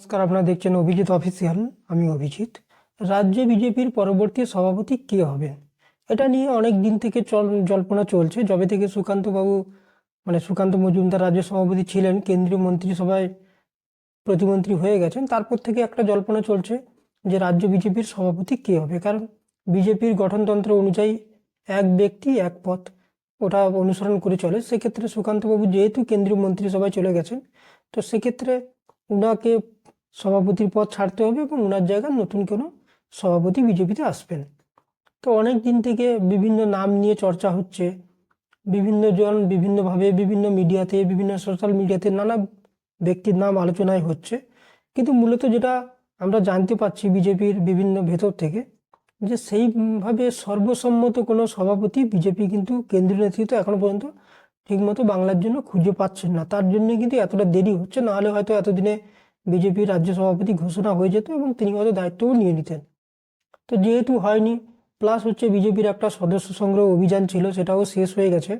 নমস্কার, আপনারা দেখছেন অভিজিৎ অফিসিয়াল, আমি অভিজিৎ। রাজ্য বিজেপির পরবর্তী সভাপতি কে হবেন? এটা নিয়ে অনেক দিন থেকে চল, জল্পনা চলছে। যবে থেকে সুকান্ত বাবু মানে সুকান্ত মজুমদার রাজ্য সভাপতি ছিলেন, কেন্দ্রীয় মন্ত্রিসভায় প্রতিমন্ত্রী হয়ে গেছেন, তারপর থেকে একটা জল্পনা চলছে যে রাজ্য বিজেপির সভাপতি কে হবে। কারণ বিজেপির গঠনতন্ত্র অনুযায়ী এক ব্যক্তি, এক পথ, ওটা অনুসরণ করে চলে। সেক্ষেত্রে সুকান্তবাবু যেহেতু কেন্দ্রীয় মন্ত্রিসভায় চলে গেছেন, তো সেক্ষেত্রে উনাকে সভাপতির পদ ছাড়তে হবে এবং ওনার জায়গায় নতুন কোনো সভাপতি বিজেপিতে আসবেন। তো অনেক দিন থেকে বিভিন্ন নাম নিয়ে চর্চা হচ্ছে। বিভিন্ন জন বিভিন্নভাবে বিভিন্ন মিডিয়াতে, বিভিন্ন সোশ্যাল মিডিয়াতে নানা ব্যক্তির নাম আলোচনায় হচ্ছে। কিন্তু মূলত যেটা আমরা জানতে পারছি বিজেপির বিভিন্ন ভেতর থেকে, যে সেইভাবে সর্বসম্মত কোনো সভাপতি বিজেপি কিন্তু কেন্দ্রীয় নেতৃত্ব এখনও পর্যন্ত ঠিকমতো বাংলার জন্য খুঁজে পাচ্ছেন না। তার জন্য কিন্তু এতটা দেরি হচ্ছে। নাহলে হয়তো এতদিনে বিজেপির রাজ্য সভাপতি ঘোষণা হয়ে যেত এবং তিনি হয়তো দায়িত্বও নিয়ে নিতেন। তো যেহেতু হয়নি প্লাস হচ্ছে বিজেপির একটা সদস্য সংগ্রহ অভিযান ছিল, সেটাও শেষ হয়ে গেছে।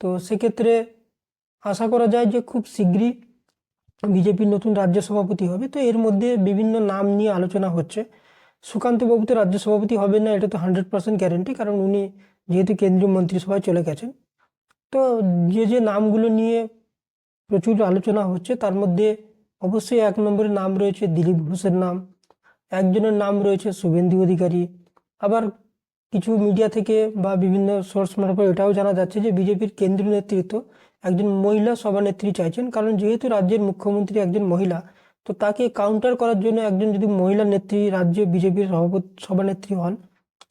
তো সেক্ষেত্রে আশা করা যায় যে খুব শীঘ্রই বিজেপির নতুন রাজ্য সভাপতি হবে। তো এর মধ্যে বিভিন্ন নাম নিয়ে আলোচনা হচ্ছে। সুকান্ত বাবু তো রাজ্য সভাপতি হবেন না, এটা তো হান্ড্রেড পার্সেন্ট গ্যারেন্টি কারণ উনি যেহেতু কেন্দ্রীয় মন্ত্রিসভায় চলে গেছেন। তো যে যে নামগুলো নিয়ে প্রচুর আলোচনা হচ্ছে, তার মধ্যে অবশ্যই এক নম্বরে নাম রয়েছে দিলীপ ঘোষের নাম। একজনের নাম রয়েছে শুভেন্দু অধিকারী। আবার কিছু মিডিয়া থেকে বা বিভিন্ন সোর্স মারফত এটাও জানা যাচ্ছে যে বিজেপির কেন্দ্রীয় নেতৃত্ব একজন মহিলা সভানেত্রী চাইছেন। কারণ যেহেতু রাজ্যের মুখ্যমন্ত্রী একজন মহিলা, তো তাকে কাউন্টার করার জন্য একজন যদি মহিলা নেত্রী রাজ্যে বিজেপির সভাপতি, সভানেত্রী হন,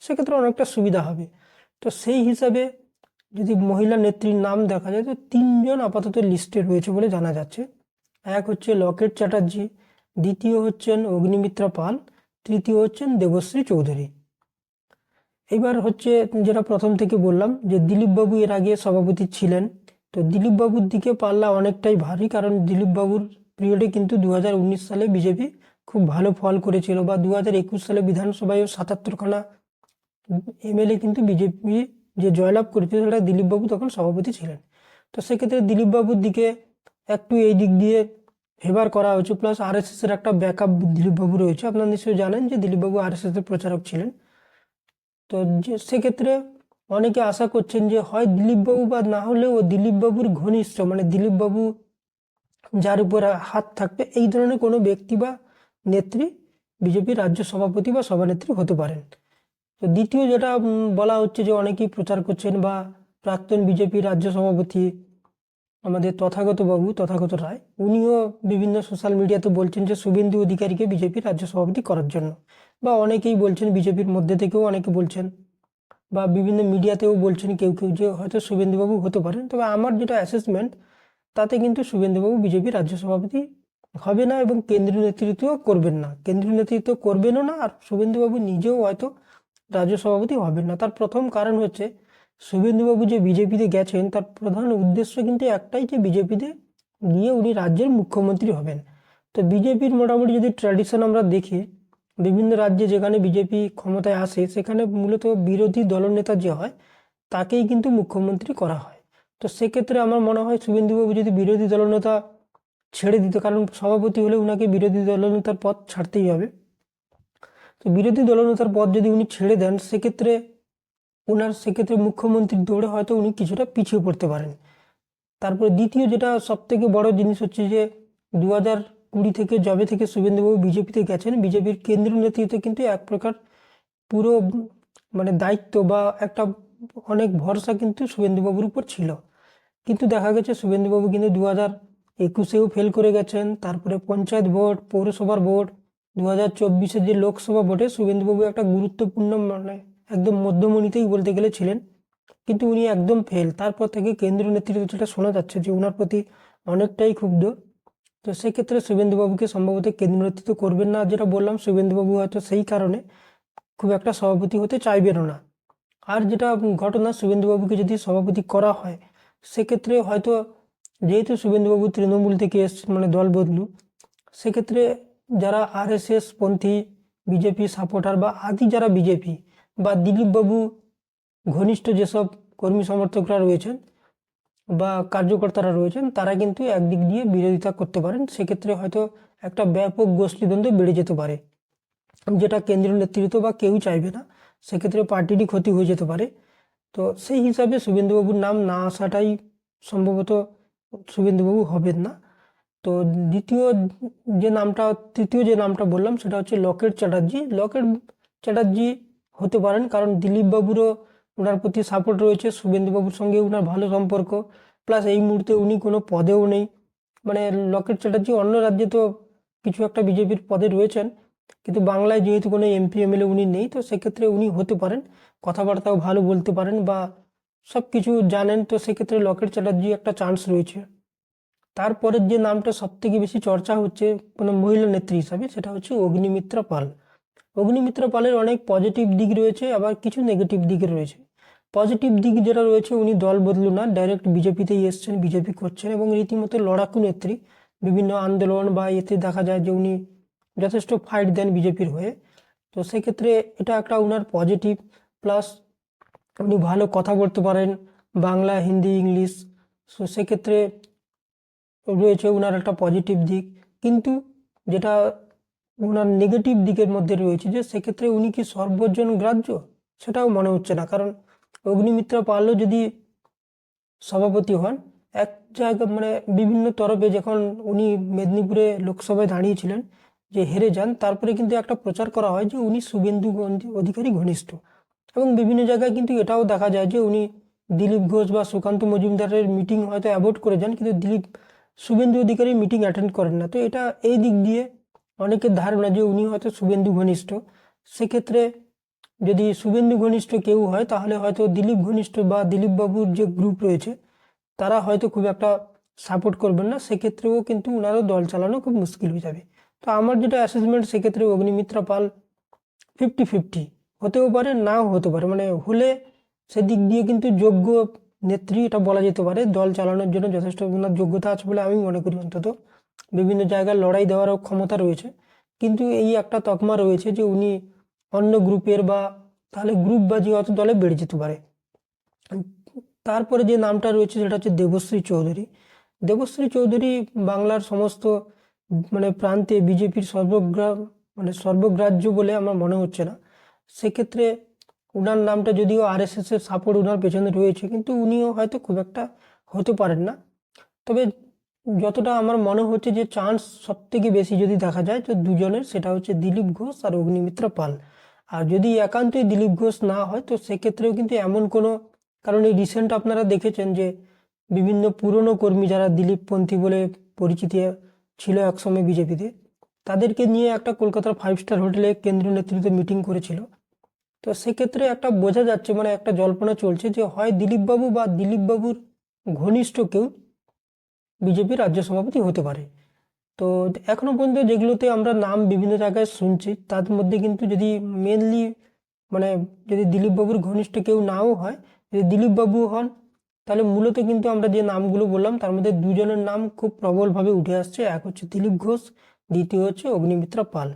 সেক্ষেত্রে অনেকটা সুবিধা হবে। তো সেই হিসাবে যদি মহিলা নেত্রীর নাম দেখা যায়, তো তিনজন আপাতত লিস্টে রয়েছে বলে জানা যাচ্ছে। এক হচ্ছে লকেট চ্যাটার্জি, দ্বিতীয় হচ্ছেন অগ্নিমিত্রা পাল, তৃতীয় হচ্ছেন দেবশ্রী চৌধুরী। এবার হচ্ছে যেটা প্রথম থেকে বললাম যে দিলীপবাবু এর আগে সভাপতি ছিলেন। তো দিলীপবাবুর দিকে পাল্লা অনেকটাই ভারী কারণ দিলীপবাবুর পিরিয়ডে কিন্তু দু হাজার উনিশ সালে বিজেপি খুব ভালো ফল করেছিল বা দু হাজার একুশ সালে বিধানসভায় সাতাত্তরখানা এমএলএ কিন্তু বিজেপি যে জয়লাভ করেছিল সেটা দিলীপবাবু তখন সভাপতি ছিলেন। তো সেক্ষেত্রে দিলীপবাবুর দিকে একটু এই দিক দিয়ে ফেভার করা হয়েছে। প্লাস আরএসএস এর একটা ব্যাকআপ দিলীপবাবু রয়েছে। আপনারা নিশ্চয়ই জানেন যে দিলীপবাবু আরএসএস এর প্রচারক ছিলেন। তো সেক্ষেত্রে অনেকে আশা করছেন যে হয় দিলীপবাবু বা না হলেও দিলীপবাবুর ঘনিষ্ঠ মানে দিলীপবাবু যার উপর হাত থাকবে, এই ধরনের কোনো ব্যক্তি বা নেত্রী বিজেপির রাজ্য সভাপতি বা সভানেত্রী হতে পারেন। তো দ্বিতীয় যেটা বলা হচ্ছে যে অনেকেই প্রচার করছেন বা প্রাক্তন বিজেপি রাজ্য সভাপতি আমাদের তথাগত বাবু, তথাগত রায়, উনিও বিভিন্ন সোশ্যাল মিডিয়াতে বলছেন যে শুভেন্দু অধিকারীকে বিজেপির রাজ্য সভাপতি করার জন্য। বা অনেকেই বলছেন, বিজেপির মধ্যে থেকেও অনেকে বলছেন, বা বিভিন্ন মিডিয়াতেও বলছেন কেউ কেউ যে হয়তো শুভেন্দুবাবু হতে পারেন। তবে আমার যেটা অ্যাসেসমেন্ট তাতে কিন্তু শুভেন্দুবাবু বিজেপির রাজ্য সভাপতি হবে না এবং কেন্দ্রীয় নেতৃত্ব করবেন না। কেন্দ্রীয় নেতৃত্ব করবেনও না, আর শুভেন্দুবাবু নিজেও হয়তো রাজ্য সভাপতি হবেন না। তার প্রথম কারণ হচ্ছে শুভেন্দুবাবু যে বিজেপিতে গেছেন, তার প্রধান উদ্দেশ্য কিন্তু একটাই যে বিজেপিতে গিয়ে উনি রাজ্যের মুখ্যমন্ত্রী হবেন। তো বিজেপির মোটামুটি যদি ট্র্যাডিশন আমরা দেখি, বিভিন্ন রাজ্যে যেখানে বিজেপি ক্ষমতায় আসে, সেখানে মূলত বিরোধী দলনেতা যে হয়, তাকেই কিন্তু মুখ্যমন্ত্রী করা হয়। তো সেক্ষেত্রে আমার মনে হয় শুভেন্দুবাবু যদি বিরোধী দলনেতা ছেড়ে দিত, কারণ সভাপতি হলে উনাকে বিরোধী দলনেতার পদ ছাড়তেই হবে। তো বিরোধী দলনেতার পদ যদি উনি ছেড়ে দেন, সেক্ষেত্রে ওনার সেক্ষেত্রে মুখ্যমন্ত্রীর দৌড়ে হয়তো উনি কিছুটা পিছিয়ে পড়তে পারেন। তারপরে দ্বিতীয় যেটা সব থেকে বড় জিনিস হচ্ছে যে দু হাজার কুড়ি থেকে যবে থেকে শুভেন্দুবাবু বিজেপিতে গেছেন, বিজেপির কেন্দ্রীয় নেতৃত্বে কিন্তু এক প্রকার পুরো মানে দায়িত্ব বা একটা অনেক ভরসা কিন্তু শুভেন্দুবাবুর উপর ছিল। কিন্তু দেখা গেছে শুভেন্দুবাবু কিন্তু দু হাজার একুশেও ফেল করে গেছেন, তারপরে পঞ্চায়েত ভোট, পৌরসভার ভোট দু হাজার চব্বিশের যে লোকসভা ভোটে শুভেন্দুবাবু একটা গুরুত্বপূর্ণ মানে একদম মধ্যমণিতেই বলতে গেলে ছিলেন। কিন্তু উনি একদম ফেল তারপর থেকে কেন্দ্রীয় নেতৃত্ব যেটা শোনা যাচ্ছে যে ওনার প্রতি অনেকটাই ক্ষুব্ধ। তো সেক্ষেত্রে শুভেন্দুবাবুকে সম্ভবত কেন্দ্রীয় নেতৃত্ব করবেন না, যেটা বললাম, শুভেন্দুবাবু হয়তো সেই কারণে খুব একটা সভাপতি হতে চাইবেনও না। আর যেটা ঘটনা, শুভেন্দুবাবুকে যদি সভাপতি করা হয়, সেক্ষেত্রে হয়তো যেহেতু শুভেন্দুবাবু তৃণমূল থেকে এসছেন মানে দল বদলু, সেক্ষেত্রে যারা আরএসএস পন্থী, বিজেপি সাপোর্টার বা আদি যারা বিজেপি বা দিলীপবাবু ঘনিষ্ঠ যেসব কর্মী সমর্থকরা রয়েছেন বা কার্যকর্তারা রয়েছেন, তারা কিন্তু একদিক দিয়ে বিরোধিতা করতে পারেন। সেক্ষেত্রে হয়তো একটা ব্যাপক গোষ্ঠীদ্বন্দ্ব বেড়ে যেতে পারে, যেটা কেন্দ্রীয় নেতৃত্ব বা কেউ চাইবে না। সেক্ষেত্রে পার্টিরই ক্ষতি হয়ে যেতে পারে। তো সেই হিসাবে শুভেন্দুবাবুর নাম না আসাটাই সম্ভবত শুভেন্দুবাবু হবেন না। তো দ্বিতীয় যে নামটা, তৃতীয় যে নামটা বললাম, সেটা হচ্ছে লকেট চ্যাটার্জি। লকেট চ্যাটার্জি হতে পারেন। কারণ দিলীপবাবুরও ওনার প্রতি সাপোর্ট রয়েছে শুভেন্দুবাবুর সঙ্গে ওনার ভালো সম্পর্ক। প্লাস এই মুহূর্তে উনি কোনো পদেও নেই। মানে লকেট চ্যাটার্জি অন্য রাজ্যে তো কিছু একটা বিজেপির পদে রয়েছেন। কিন্তু বাংলায় যেহেতু কোনো এমপি এমএলএ উনি নেই, তো সেক্ষেত্রে উনি হতে পারেন। কথাবার্তাও ভালো বলতে পারেন বা সব কিছু জানেন, তো সেক্ষেত্রে লকেট চ্যাটার্জি একটা চান্স রয়েছে। তারপরের যে নামটা সব থেকে বেশি চর্চা হচ্ছে কোনো মহিলা নেত্রী হিসাবে, সেটা হচ্ছে অগ্নিমিত্রা পাল। অগ্নিমিত্রা পালের অনেক পজিটিভ দিক রয়েছে, আবার কিছু নেগেটিভ দিক রয়েছে। পজিটিভ দিক যেটা রয়েছে, উনি দল বদলু না ডাইরেক্ট বিজেপিতেই এসছেন, বিজেপি করছেন এবং রীতিমতো লড়াকু নেত্রী। বিভিন্ন আন্দোলন বা এতে দেখা যায় যে উনি যথেষ্ট ফাইট দেন বিজেপির হয়ে। তো সেক্ষেত্রে এটা একটা ওনার পজিটিভ প্লাস উনি ভালো কথা বলতে পারেন, বাংলা, হিন্দি, ইংলিশ। সো সেক্ষেত্রে রয়েছে ওনার একটা পজিটিভ দিক। কিন্তু যেটা ওনার নেগেটিভ দিকের মধ্যে রয়েছে যে সেক্ষেত্রে উনি কি সর্বজন গ্রাহ্য? সেটাও মনে হচ্ছে না। কারণ অগ্নিমিত্রা পালও যদি সভাপতি হন, এক জায়গা মানে বিভিন্ন তরফে যখন উনি মেদিনীপুরে লোকসভায় দাঁড়িয়েছিলেন যে হেরে যান, তারপরে কিন্তু একটা প্রচার করা হয় যে উনি শুভেন্দু অধিকারী ঘনিষ্ঠ। এবং বিভিন্ন জায়গায় কিন্তু এটাও দেখা যায় যে উনি দিলীপ ঘোষ বা সুকান্ত মজুমদারের মিটিং হয়তো অ্যাভয়েড করে যান, কিন্তু দিলীপ, শুভেন্দু অধিকারী মিটিং অ্যাটেন্ড করেন না। তো এটা এই দিক দিয়ে অনেকের ধারণা যে উনি হয়তো শুভেন্দু ঘনিষ্ঠ। সেক্ষেত্রে যদি শুভেন্দু ঘনিষ্ঠ কেউ হয়, তাহলে হয়তো দিলীপ ঘনিষ্ঠ বা দিলীপ বাবুর যে গ্রুপ রয়েছে, তারা হয়তো খুব একটা সাপোর্ট করবেন না। সেক্ষেত্রেও কিন্তু ওনারও দল চালানো খুব মুশকিল হয়ে যাবে। তো আমার যেটা অ্যাসেসমেন্ট সেক্ষেত্রে অগ্নিমিত্রা পাল ফিফটি ফিফটি হতেও পারে, নাও হতে পারে। মানে হলে সেদিক দিয়ে কিন্তু যোগ্য নেত্রী, এটা বলা যেতে পারে। দল চালানোর জন্য যথেষ্ট ওনার যোগ্যতা আছে বলে আমি মনে করি অন্তত। বিভিন্ন জায়গায় লড়াই দেওয়ারও ক্ষমতা রয়েছে। কিন্তু এই একটা তকমা রয়েছে যে উনি অন্য গ্রুপের বা তাহলে গ্রুপ বাজি অত দলে বেড়ে যেতে পারে। তারপরে যে নামটা রয়েছে সেটা হচ্ছে দেবশ্রী চৌধুরী। দেবশ্রী চৌধুরী বাংলার সমস্ত মানে প্রান্তে বিজেপির সর্বগ্রা মানে সর্বগ্রাহ্য বলে আমার মনে হচ্ছে না। সেক্ষেত্রে উনার নামটা যদিও আরএসএস এর সাপোর্ট ওনার পেছনে রয়েছে, কিন্তু উনিও হয়তো খুব একটা হতে পারেন না। তবে যতটা আমার মনে হচ্ছে যে চান্স সব থেকে বেশি যদি দেখা যায়, তো দুজনের সেটা হচ্ছে দিলীপ ঘোষ আর অগ্নিমিত্রা পাল। আর যদি একান্তই দিলীপ ঘোষ না হয়, তো সেক্ষেত্রেও কিন্তু এমন কোনো, কারণ এই রিসেন্ট আপনারা দেখেছেন যে বিভিন্ন পুরনো কর্মী যারা দিলীপপন্থী বলে পরিচিতি ছিল একসময় বিজেপিতে, তাদেরকে নিয়ে একটা কলকাতার ফাইভ স্টার হোটেলে কেন্দ্রীয় নেতৃত্ব মিটিং করেছিল। তো সেক্ষেত্রে একটা বোঝা যাচ্ছে মানে একটা জল্পনা চলছে যে হয় দিলীপবাবু বা দিলীপবাবুর ঘনিষ্ঠ কেউ বিজেপি রাজ্য সভাপতি হতে পারে। তো এখনও পর্যন্ত যেগুলোতে আমরা নাম বিভিন্ন জায়গায় শুনছি, তার মধ্যে কিন্তু যদি মেনলি মানে যদি দিলীপবাবুর ঘনিষ্ঠ কেউ নাও হয়, যদি দিলীপবাবু হন, তাহলে মূলত কিন্তু আমরা যে নামগুলো বললাম, তার মধ্যে দুজনের নাম খুব প্রবলভাবে উঠে আসছে। এক হচ্ছে দিলীপ ঘোষ, দ্বিতীয় হচ্ছে অগ্নিমিত্রা পাল।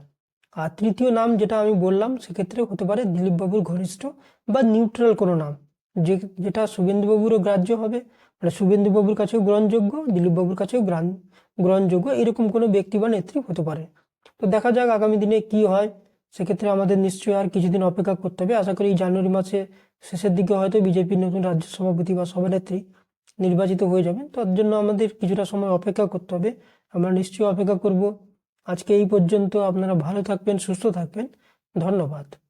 আর তৃতীয় নাম যেটা আমি বললাম সেক্ষেত্রে হতে পারে দিলীপবাবুর ঘনিষ্ঠ বা নিউট্রাল কোনো নাম, যে যেটা শুভেন্দুবাবুরও গ্রাহ্য হবে। মানে শুভেন্দুবাবুর কাছেও গ্রহণযোগ্য, দিলীপবাবুর কাছেও গ্রহণযোগ্য, এরকম কোনো ব্যক্তি বা নেত্রী হতে পারে। তো দেখা যাক আগামী দিনে কি হয়। সেক্ষেত্রে আমাদের নিশ্চয়ই আর কিছুদিন অপেক্ষা করতে হবে। আশা করি জানুয়ারি মাসে শেষের দিকে হয়তো বিজেপির নতুন রাজ্য সভাপতি বা সভানেত্রী নির্বাচিত হয়ে যাবেন। তার জন্য আমাদের কিছুটা সময় অপেক্ষা করতে হবে। আমরা নিশ্চয়ই অপেক্ষা করব। আজকে এই পর্যন্ত আপনারা ভালো থাকবেন, সুস্থ থাকবেন। ধন্যবাদ।